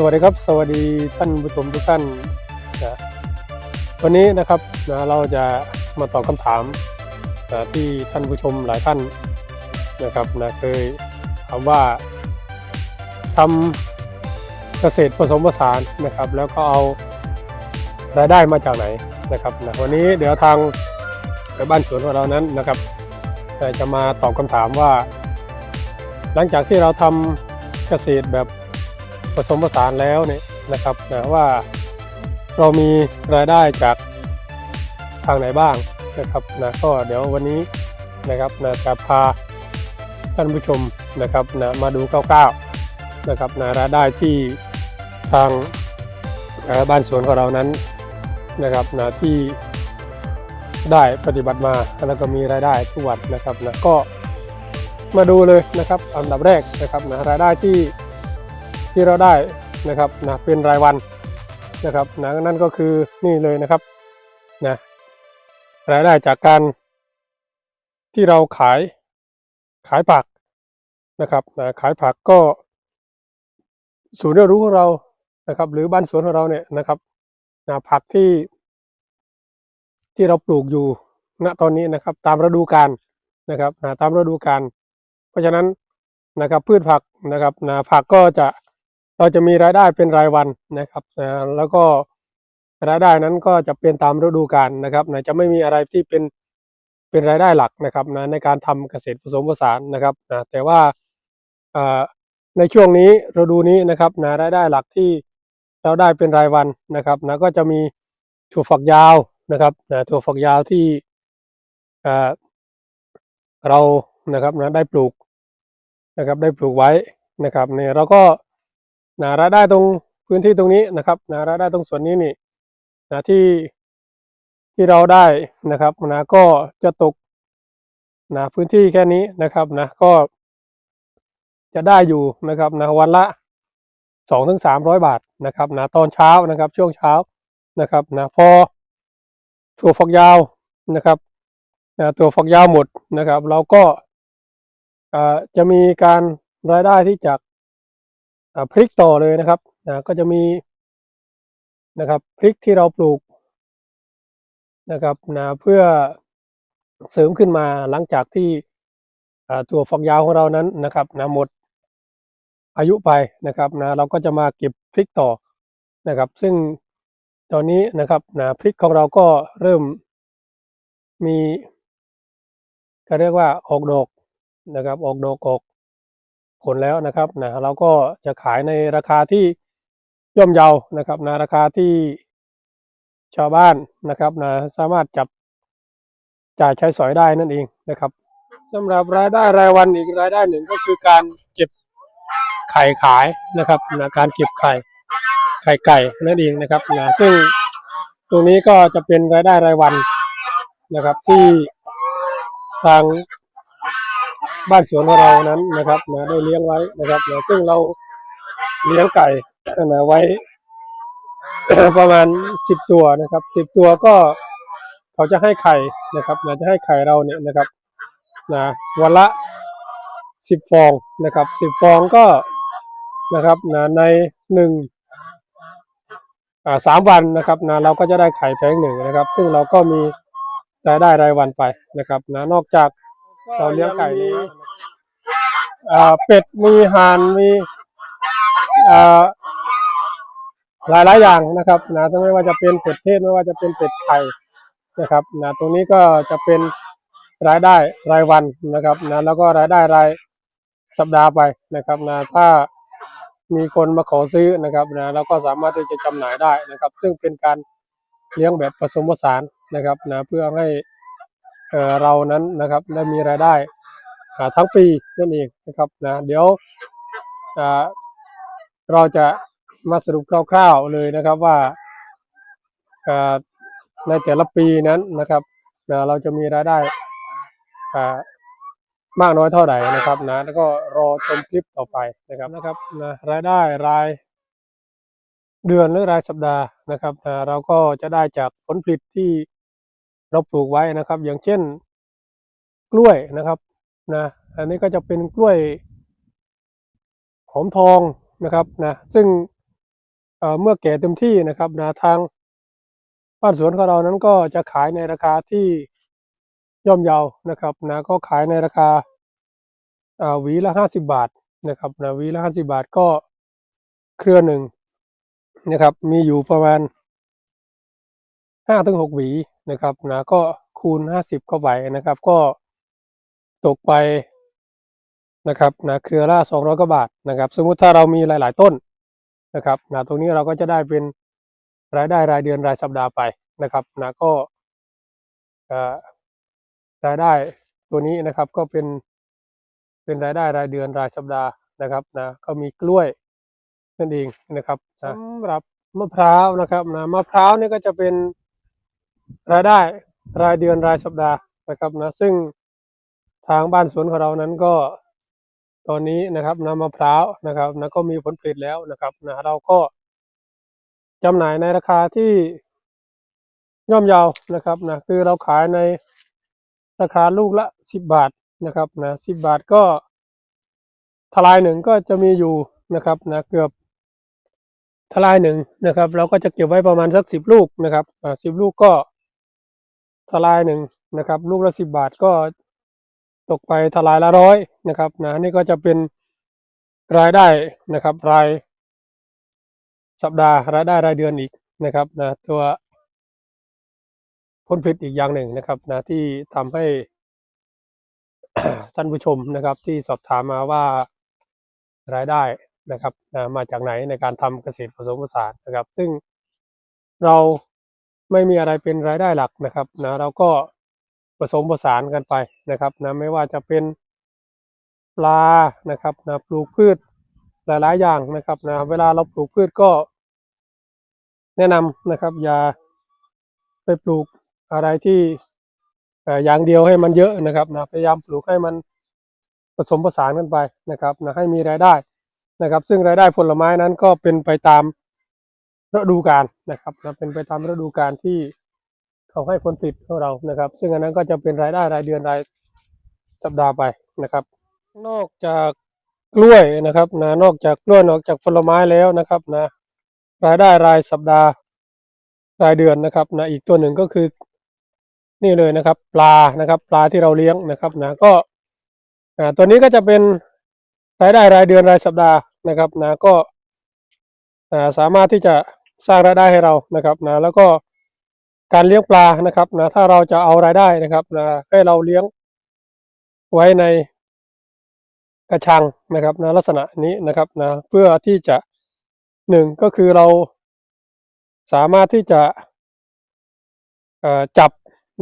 สวัสดีครับ สวัสดีท่านผู้ชมทุกท่านนะวันนี้นะครับนะเราจะมาตอบคำถามนะที่ท่านผู้ชมหลายท่านนะครับนะเคยถามว่าทำเกษตรผสมผสานนะครับ แล้วก็เอารายได้มาจากไหนนะครับนะวันนี้เดี๋ยวทางบ้านสวนของเรานั้นนะครับจะมาตอบคำถามว่า หลังจากที่เราทำเกษตรแบบ ผสมผสานแล้วเนี่ยนะครับนะว่าเรามีรายได้จากทางไหนบ้างนะครับนะก็เดี๋ยววันนี้นะครับนะจะพาท่านผู้ชมนะครับนะมาดูคร่าวๆนะครับนะรายได้ที่ทางบ้านสวนของเรานั้นนะครับนะที่ได้ปฏิบัติมาแล้วก็มีรายได้ทุกวันนะครับนะก็มาดูเลยนะครับอันดับแรกนะครับนะรายได้ที่ ที่เราได้นะครับนะเป็นรายวันนะครับนะนั่นก็คือนี่เลยนะครับนะรายได้จากการที่เราขายขายผักนะครับนะขายผักก็ศูนย์เรียนรู้ของเรานะครับ หรือบ้านสวนของเราเนี่ยนะครับนะผักที่ที่เราปลูกอยู่ณตอนนี้นะครับ ตามฤดูกาลนะครับนะตามฤดูกาลเพราะฉะนั้นนะครับพืชผักนะครับนะผักก็จะ เราจะมีรายได้เป็นรายวันนะครับแล้วก็รายได้นั้นก็จะเป็นตามฤดูกาลนะครับนะจะไม่มีอะไรที่เป็นเป็นรายได้หลักนะครับนะในการทำเกษตรผสมผสานนะครับนะแต่ว่าในช่วงนี้ฤดูนี้นะครับนะรายได้หลักที่เราได้เป็นรายวันนะครับนะก็จะมีถั่วฝักยาวนะครับนะถั่วฝักยาวที่เอ่อเรานะครับนะได้ปลูกนะครับได้ปลูกไว้นะครับเนี่ยเราก็ นะรายได้ตรงพื้นที่ตรงนี้นะครับนะรายได้ตรงส่วนนี้นี่นะที่ที่เราได้นะครับนะก็จะตกนะพื้นที่แค่นี้นะครับนะก็จะได้อยู่นะครับนะวันละสองถึงสามร้อยบาทนะครับนะตอนเช้านะครับช่วงเช้านะครับนะพอถั่วฝักยาวนะครับนะตัวฝักยาวหมดนะครับ เราก็จะมีการรายได้ที่จาก พริกต่อเลยนะครับนะก็จะมีนะครับพริกที่เราปลูกนะครับนะเพื่อเสริมขึ้นมาหลังจากที่ตัวฝักยาวของเรานั้นนะครับนะหมดอายุไปนะครับนะเราก็จะมาเก็บพริกต่อนะครับ ซึ่งตอนนี้นะครับนะพริกของเราก็เริ่มมีก็เรียกว่าออกดอกนะครับ ออกดอกออก ผลแล้วนะครับนะเราก็จะขายในราคาที่ย่อมเยานะครับนะราคาที่ชาวบ้านนะครับนะสามารถจับจ่ายใช้สอยได้นั่นเองนะครับสำหรับรายได้รายวันอีกรายได้หนึ่งก็คือการเก็บไข่ขายนะครับนะการเก็บไข่ไข่ไก่นั่นเองนะครับนะซึ่งตรงนี้ก็จะเป็นรายได้รายวันนะครับที่ทาง บ้านสวนของเรานั้นนะครับนะได้เลี้ยงไว้นะครับนะซึ่งเราเลี้ยงไก่นะไว้ ประมาณสิบตัวนะครับสิบตัวก็เขาจะให้ไข่นะครับนะจะให้ไข่เราเนี่ยนะครับนะวันละสิบฟองนะครับสิบฟองก็นะครับนะในหนึ่งสามวันนะครับนะเราก็จะได้ไข่แผงหนึ่งนะครับ ซึ่งเราก็มีรายได้รายวันไปนะครับนะนอกจาก เราเลี้ยงไก่นี้อ่าเป็ดมีห่านมีอ่าหลายหลายอย่างนะครับนะไม่ว่าจะเป็นเป็ดเทศไม่ว่าจะเป็นเป็ดไข่นะครับนะตรงนี้ก็จะเป็นรายได้รายวันนะครับนะแล้วก็รายได้รายสัปดาห์ไปนะครับนะถ้ามีคนมาขอซื้อนะครับนะเราก็สามารถที่จะจำหน่ายได้นะครับ ซึ่งเป็นการเลี้ยงแบบผสมผสานนะครับนะเพื่อให้ เออเรานั้นนะครับได้มีรายได้ทั้งปีนั่นเองนะครับนะเดี๋ยวเราจะมาสรุปคร่าวๆเลยนะครับว่าอ่าในแต่ละปีนั้นนะครับนะเราจะมีรายได้อ่ามากน้อยเท่าไหร่นะครับนะแล้วก็รอชมคลิปต่อไปนะครับนะครับนะรายได้รายเดือนหรือรายสัปดาห์นะครับอ่าเราก็จะได้จากผลผลิตที่ เราปลูกไว้นะครับ อย่างเช่น กล้วยนะครับนะอันนี้ก็จะเป็นกล้วยหอมทองนะครับนะซึ่งเเมื่อแก่เต็มที่นะครับนะทางบ้านสวนของเรานั้นก็จะขายในราคาที่ย่อมเยานะครับนะก็ขายในราคาหวีละห้าสิบบาทนะครับนะหวีละห้าสิบาทก็เครือหนึ่งนะครับ มีอยู่ประมาณ ห้าถึงหกหวีนะครับนะก็คูณห้าสิบเข้าไปนะครับ ก็ตกไปนะครับนะเครือละสองร้อยกว่าบาทนะครับ สมมุติถ้าเรามีหลาย ๆ ต้นนะครับนะตรงนี้เราก็จะได้เป็นรายได้รายเดือนรายสัปดาห์ไปนะครับนะก็เอ่อรายได้ตัวนี้นะครับก็เป็นเป็นรายได้รายเดือนรายสัปดาห์นะครับนะก็มีกล้วยนั่นเองนะครับนะสำหรับมะพร้าวนะครับนะมะพร้าวนี่ก็จะเป็น รายได้รายเดือนรายสัปดาห์นะครับนะซึ่งทางบ้านสวนของเรานั้นก็ตอนนี้นะครับน้ำมะพร้าวนะครับนะก็มีผลผลิตแล้วนะครับนะเราก็จำหน่ายในราคาที่ย่อมเยาวนะครับนะคือเราขายในราคาลูกละสิบบาทนะครับนะสิบบาทก็ทลายหนึ่งก็จะมีอยู่นะครับนะเกือบทลายหนึ่งนะครับ เราก็จะเก็บไว้ประมาณสักสิบลูกนะครับสิบลูกก็ ทลายหนึ่งนะครับ ลูกละสิบบาทก็ตกไปทลายละร้อยนะครับนะนี่ก็จะเป็นรายได้นะครับ ราย สัปดาห์รายได้รายเดือนอีกนะครับนะตัวผลผลิตอีกอย่างหนึ่งนะครับนะที่ทำให้ท่านผู้ชมนะครับ ที่สอบถามมาว่ารายได้นะครับนะมาจากไหนในการทำเกษตรผสมผสานนะครับ ซึ่งเรา ไม่มีอะไรเป็นรายได้หลักนะครับนะเราก็ผสมผสานกันไปนะครับนะไม่ว่าจะเป็นปลานะครับนะปลูกพืชหลายๆอย่างนะครับนะเวลาเราปลูกพืชก็ แนะนำนะครับ อย่าไปปลูกอะไรที่อย่างเดียวให้มันเยอะนะครับนะพยายามปลูกให้มันผสมผสานกันไปนะครับนะให้มีรายได้นะครับ ซึ่งรายได้ผลไม้นั้นก็เป็นไปตาม ฤดูกาลนะครับนะเป็นไปตามฤดูกาลที่เขาให้ผลผลิตของเรานะครับ ซึ่งอันนั้นก็จะเป็นรายได้รายเดือนรายสัปดาห์ไปนะครับ นอกจากกล้วยนะครับนะนอกจากกล้วยนอกจากผลไม้แล้วนะครับนะรายได้รายสัปดาห์รายเดือนนะครับนะอีกตัวหนึ่งก็คือ นี่เลยนะครับ ปลานะครับ ปลาที่เราเลี้ยงนะครับนะก็อ่าตัวนี้ก็จะเป็นรายได้รายเดือนรายสัปดาห์นะครับนะก็สามารถที่จะ สร้างรายได้ให้เรานะครับนะแล้วก็การเลี้ยงปลานะครับนะถ้าเราจะเอารายได้นะครับนะให้เราเลี้ยงไว้ในกระชังนะครับนะลักษณะนี้นะครับนะเพื่อที่จะหนึ่งก็คือเราสามารถที่จะจับ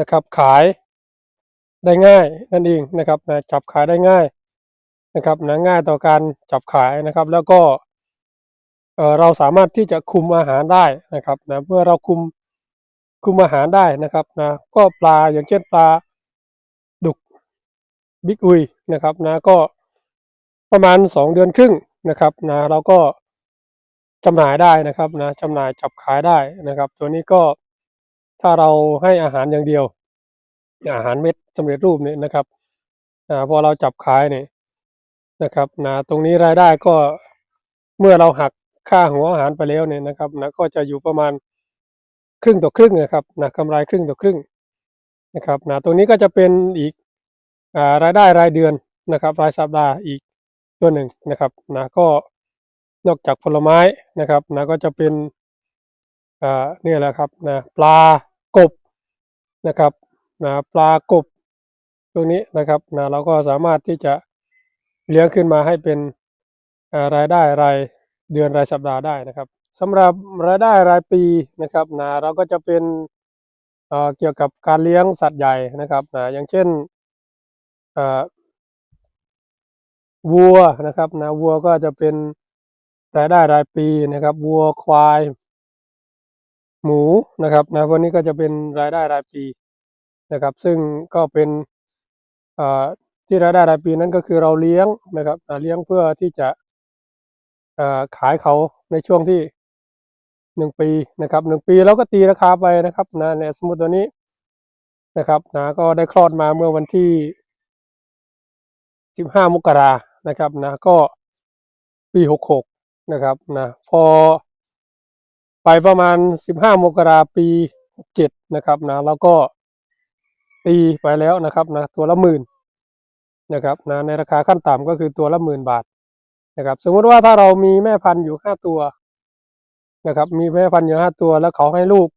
นะครับขายได้ง่ายนั่นเองนะครับนะจับขายได้ง่ายนะครับนะง่ายต่อการจับขายนะครับ แล้วก็ เราสามารถที่จะคุมอาหารได้นะครับนะเมื่อเราคุมคุมอาหารได้นะครับนะก็ปลาอย่างเช่นปลาดุกบิ๊กอุยนะครับนะก็ประมาณสองเดือนครึ่งนะครับนะเราก็จำหน่ายได้นะครับนะจำหน่ายจับขายได้นะครับ ตัวนี้ก็ถ้าเราให้อาหารอย่างเดียว อาหารเม็ดสำเร็จรูปเนี่ยนะครับอ่าพอเราจับขายเนี่ยนะครับนะตรงนี้รายได้ก็เมื่อเราหัก ค่าหัวอาหารไปแล้วเนี่ยนะครับนะก็จะอยู่ประมาณครึ่งต่อครึ่งนะครับนะกำไรครึ่งต่อครึ่งนะครับนะตรงนี้ก็จะเป็นอีกอารายได้รายเดือนนะครับ รายสัปดาห์อีกตัวหนึ่งนะครับนะก็นอกจากผลไม้นะครับนะก็จะเป็นอ่าเนี่ยแหละครับนะปลากบนะครับนะปลากบตรงนี้นะครับนะเราก็สามารถที่จะเลี้ยงขึ้นมาให้เป็นารายได้ราย เดือนรายสัปดาห์ได้นะครับสำหรับรายได้รายปีนะครับนะเราก็จะเป็นเอ่อเกี่ยวกับการเลี้ยงสัตว์ใหญ่นะครับนะอย่างเช่นเอ่อวัวนะครับนะวัวก็จะเป็นรายได้รายปีนะครับวัวควาย หมูนะครับนะพวกนี้ก็จะเป็นรายได้รายปีนะครับ ซึ่งก็เป็นเอ่อที่รายได้รายปีนั้นก็คือเราเลี้ยงนะครับอ่เลี้ยงเพื่อที่จะ ขายเขาในช่วงที่หนึ่งปีนะครับหนึ่งปีแล้วก็ตีราคาไปนะครับนะเนี่ยสมมติตัวนี้นะครับนะก็ได้คลอดมาเมื่อวันที่สิบห้ามกรานะครับนะก็ปีหกหกนะครับนะพอไปประมาณ15มกราปี67นะครับนะแล้วก็ตีไปแล้วนะครับนะตัวละหมื่นนะครับนะในราคาขั้นต่ำก็คือตัวละหมื่นบาท นะครับ สมมติว่าถ้าเรามีแม่พันธุ์อยู่ห้าตัวนะครับ มีแม่พันธุ์อยู่ห้าตัว แล้วเขาให้ลูก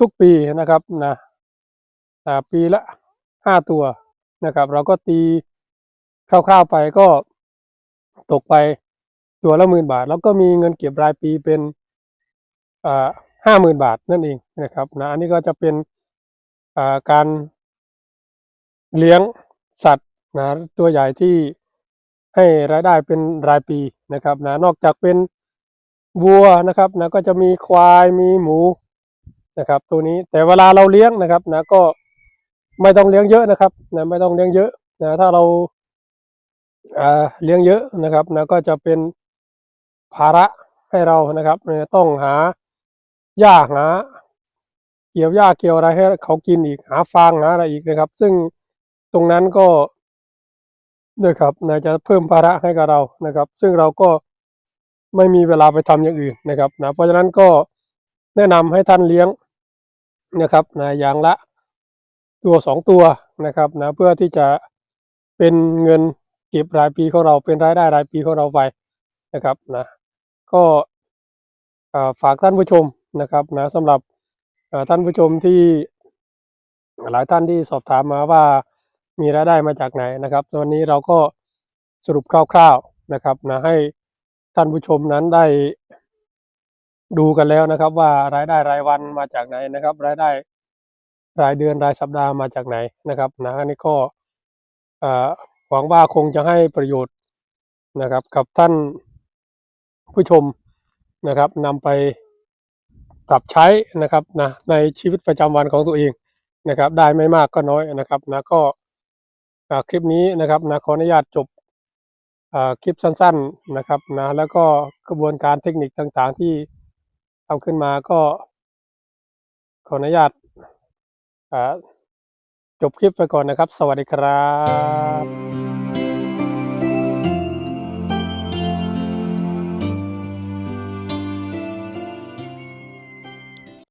ทุกๆปีนะครับนะปีละห้าตัวนะครับ เราก็ตีคร่าวๆไปก็ตกไปตัวละหมื่นบาท แล้วก็มีเงินเก็บรายปีเป็นห้าหมื่นบาทนั่นเองนะครับนะอันนี้ก็จะเป็นการเลี้ยงสัตว์นะตัวใหญ่ที่ ให้รายได้เป็นรายปีนะครับนะนอกจากเป็นวัวนะครับนะก็จะมีควายมีหมูนะครับ ตัวนี้แต่เวลาเราเลี้ยงนะครับนะก็ไม่ต้องเลี้ยงเยอะนะครับนะไม่ต้องเลี้ยงเยอะนะถ้าเราเลี้ยงเยอะนะครับนะก็จะเป็นภาระให้เรานะครับต้องหาหญ้าหาเกี่ยวหญ้าเกี่ยวอะไรให้เขากินอีกหาฟางหาอะไรอีกนะครับ ซึ่งตรงนั้นก็ นะครับนะจะเพิ่มภาระให้กับเรานะครับ ซึ่งเราก็ไม่มีเวลาไปทำอย่างอื่นนะครับนะเพราะฉะนั้นก็แนะนำให้ท่านเลี้ยงนะครับนะอย่างละตัวสองตัวนะครับนะเพื่อที่จะเป็นเงินเก็บรายปีของเราเป็นรายได้รายปีของเราไปนะครับนะก็ฝากท่านผู้ชมนะครับนะสำหรับท่านผู้ชมที่หลายท่านที่สอบถามมาว่า มีรายได้มาจากไหนนะครับวันนี้เราก็สรุปคร่าวๆนะครับนะให้ท่านผู้ชมนั้นได้ดูกันแล้วนะครับ ว่ารายได้รายวันมาจากไหนนะครับ รายได้รายเดือนรายสัปดาห์มาจากไหนนะครับนะอันนี้ก็เอ่อหวังว่าคงจะให้ประโยชน์นะครับ กับท่านผู้ชมนะครับนำไปปรับใช้นะครับนะในชีวิตประจำวันของตัวเองนะครับ ได้ไม่มากก็น้อยนะครับนะก็ คลิปนี้นะครับนะขออนุญาตจบคลิปสั้น ๆนะครับนะแล้วก็กระบวนการเทคนิคต่างๆที่ทำขึ้นมาก็ขออนุญาตจบคลิปไปก่อนนะครับ สวัสดีครับ